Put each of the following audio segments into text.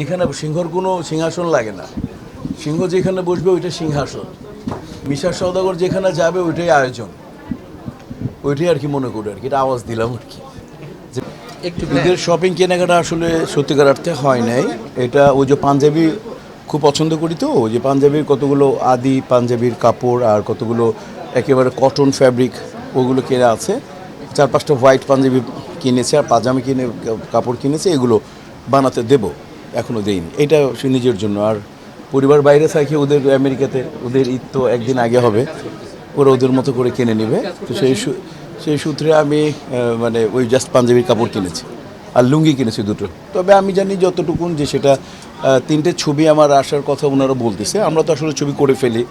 যেখানে সিংহর কোনো সিংহাসন লাগে না। সিংহ যেখানে বসবে ওইটা সিংহাসন। মিশা সওদাগর যেখানে যাবে ওইটাই আয়োজন। ওইটাই আর কি মনে করি আর কি এটা আওয়াজ দিলাম আর কি। একটু ঈদের শপিং কেনাকাটা আসলে সত্যিকার অর্থে হয় নাই। এটা ওই যে পাঞ্জাবি খুব পছন্দ করি তো ওই যে পাঞ্জাবির কতগুলো আদি পাঞ্জাবির কাপড় আর কতগুলো একেবারে কটন ফ্যাব্রিক ওগুলো কেনা আছে। চার পাঁচটা হোয়াইট পাঞ্জাবি কিনেছে আর পাজামা কিনে কাপড় কিনেছে এগুলো বানাতে দেবো। এখনও দেইনি। এটা সে নিজের জন্য। আর পরিবার বাইরে থাকে, ওদের আমেরিকাতে, ওদের ঈদ তো একদিন আগে হবে। ওরা ওদের মতো করে কিনে নেবে। তো সেই সেই সূত্রে আমি মানে ওই জাস্ট পাঞ্জাবির কাপড় কিনেছি। আর লুঙ্গি কিনেছি দুটো। তবে আমি জানি যতটুকুন যে সেটা তিনটে ছবি আমার আসার কথা ওনারা বলতেছে। আমরা তো আসলে ছবি করে ফেলি।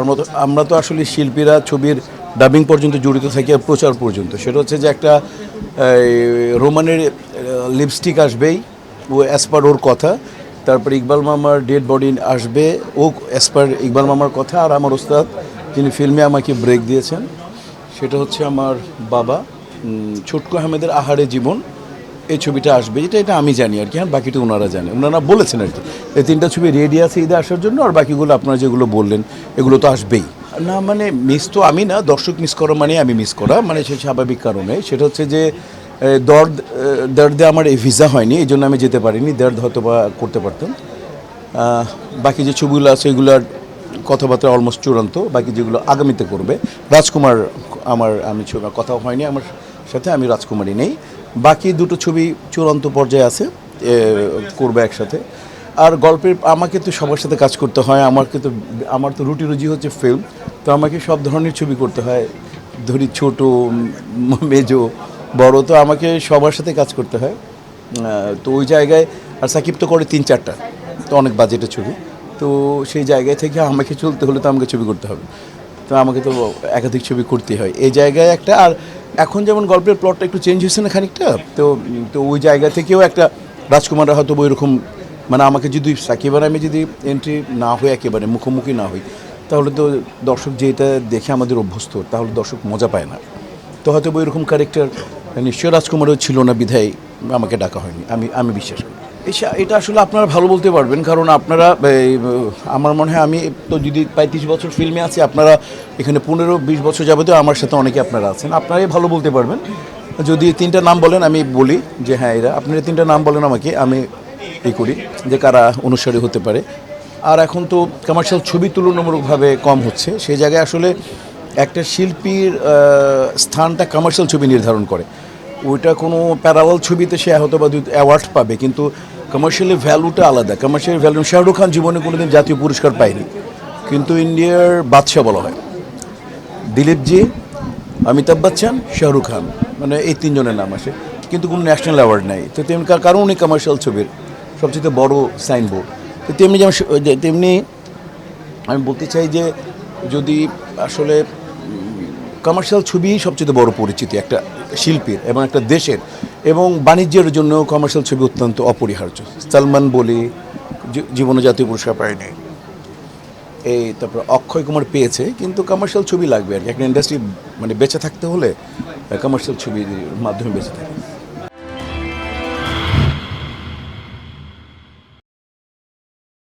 আমরা তো আমরা তো আসলে শিল্পীরা ছবির ডাবিং পর্যন্ত জড়িত থাকি আর প্রচার পর্যন্ত। সেটা হচ্ছে যে একটা রোমানের লিপস্টিক আসবেই। অ্যাজ ওর কথা। তারপর ইকবাল মামার ডেড বডি আসবে, ও অ্যাজ পার ইকবাল মামার কথা আর আমার ওস্তাদ, যিনি ফিল্মে আমাকে ব্রেক দিয়েছেন, সেটা হচ্ছে আমার বাবা ছোটকু আহমেদের আহারে জীবন। এই ছবিটা আসবে, যেটা এটা আমি জানি আর কি হ্যাঁ বাকিটা ওনারা জানে। ওনারা বলেছেন আর কি, এই তিনটা ছবি রেডি আছে ঈদে আসার জন্য, আর বাকিগুলো আপনারা যেগুলো বললেন, এগুলো তো আসবেই। না মানে মিস তো আমি না, দর্শক মিস করা মানে আমি মিস করা মানে সে স্বাভাবিক কারণে। সেটা হচ্ছে যে দর্দ দর্দে আমার এই ভিসা হয়নি, এই জন্য আমি যেতে পারিনি দর্দ হয়তো বা করতে পারতাম। বাকি যে ছবিগুলো আছে, এগুলোর কথাবার্তা অলমোস্ট চূড়ান্ত, বাকি যেগুলো আগামীতে করবে, রাজকুমার আমার, আমি ছবি কথা হয়নি আমার সাথে, আমি রাজকুমারী নেই। বাকি দুটো ছবি চূড়ান্ত পর্যায়ে আছে করবে একসাথে। আর গল্পের, আমাকে তো সবার সাথে কাজ করতে হয়, আমাকে তো, আমার তো রুটি রুজি হচ্ছে ফিল্ম তো আমাকে সব ধরনের ছবি করতে হয়। ধরি ছোট মেজো বড় তো আমাকে সবার সাথে কাজ করতে হয়। তো ওই জায়গায়, আর সাকিব তো করে তিন চারটা, তো অনেক বাজেটের ছবি। তো সেই জায়গায় থেকে আমাকে চলতে হলে তো আমাকে ছবি করতে হবে। তো আমাকে তো একাধিক ছবি করতে হয়। এই জায়গায় একটা, আর এখন যেমন গল্পের প্লটটা একটু চেঞ্জ হয়েছে না খানিকটা, তো তো ওই জায়গা থেকেও একটা রাজকুমাররা হয়তো ওই রকম মানে আমাকে যদি সাকিব আর আমি যদি এন্ট্রি না হই, একেবারে মুখোমুখি না হই, তাহলে তো দর্শক যেটা দেখে আমাদের অভ্যস্ত, তাহলে দর্শক মজা পায় না। তো হয়তো ওই রকম ক্যারেক্টার নিশ্চয় রাজকুমারও ছিল না বিধায় আমাকে ডাকা হয়নি। আমি আমি বিশ্বাস করি। এটা আসলে আপনারা ভালো বলতে পারবেন, কারণ আপনারা আমার মনে হয় আমি তো যদি পঁয়ত্রিশ বছর ফিল্মে আছি, আপনারা এখানে পনেরো, বিশ বছর যাবতীয় আমার সাথে অনেকে আপনারা আছেন। আপনারাই ভালো বলতে পারবেন। যদি তিনটা নাম বলেন, আমি বলি যে হ্যাঁ এরা, আপনারা তিনটা নাম বলেন আমাকে, আমি এই করি যে, কারা অনুসারী হতে পারে। আর এখন তো কমার্শিয়াল ছবি তুলনামূলকভাবে কম হচ্ছে। সেই জায়গায় আসলে একটা শিল্পীর স্থানটা কমার্শিয়াল ছবি নির্ধারণ করে। ওইটা কোনো প্যারালাল ছবিতে সে হয়তো বা অ্যাওয়ার্ড পাবে, কিন্তু কমার্শিয়ালি ভ্যালুটা আলাদা। কমার্শিয়াল ভ্যালু শাহরুখ খান জীবনে কোনোদিন জাতীয় পুরস্কার পায়নি। কিন্তু ইন্ডিয়ার বাদশাহ বলা হয়। দিলীপজি অমিতাভ বচ্চন শাহরুখ খান মানে এই তিনজনের নাম আসে কিন্তু কোনো ন্যাশনাল অ্যাওয়ার্ড নেই। তো তেমনি কার- কারণ উনি কমার্শিয়াল ছবির? সবচেয়ে বড় সাইনবোর্ড তো তেমনি যেমন তেমনি আমি বলতে চাই যে, যদি আসলে কমার্শিয়াল ছবি সবচেয়ে বড় পরিচিতি একটা শিল্পীর এবং একটা দেশের এবং বাণিজ্যের জন্য কমার্শিয়াল ছবি অত্যন্ত অপরিহার্য। সালমান বলি জীবন জীবনে জাতীয় পুরস্কার পায়নি। এই তারপর অক্ষয় কুমার পেয়েছে, কিন্তু কমার্শিয়াল ছবি লাগবে আর কি। একটা ইন্ডাস্ট্রি মানে বেঁচে থাকতে হলে কমার্শিয়াল ছবির মাধ্যমে বেঁচে থাকে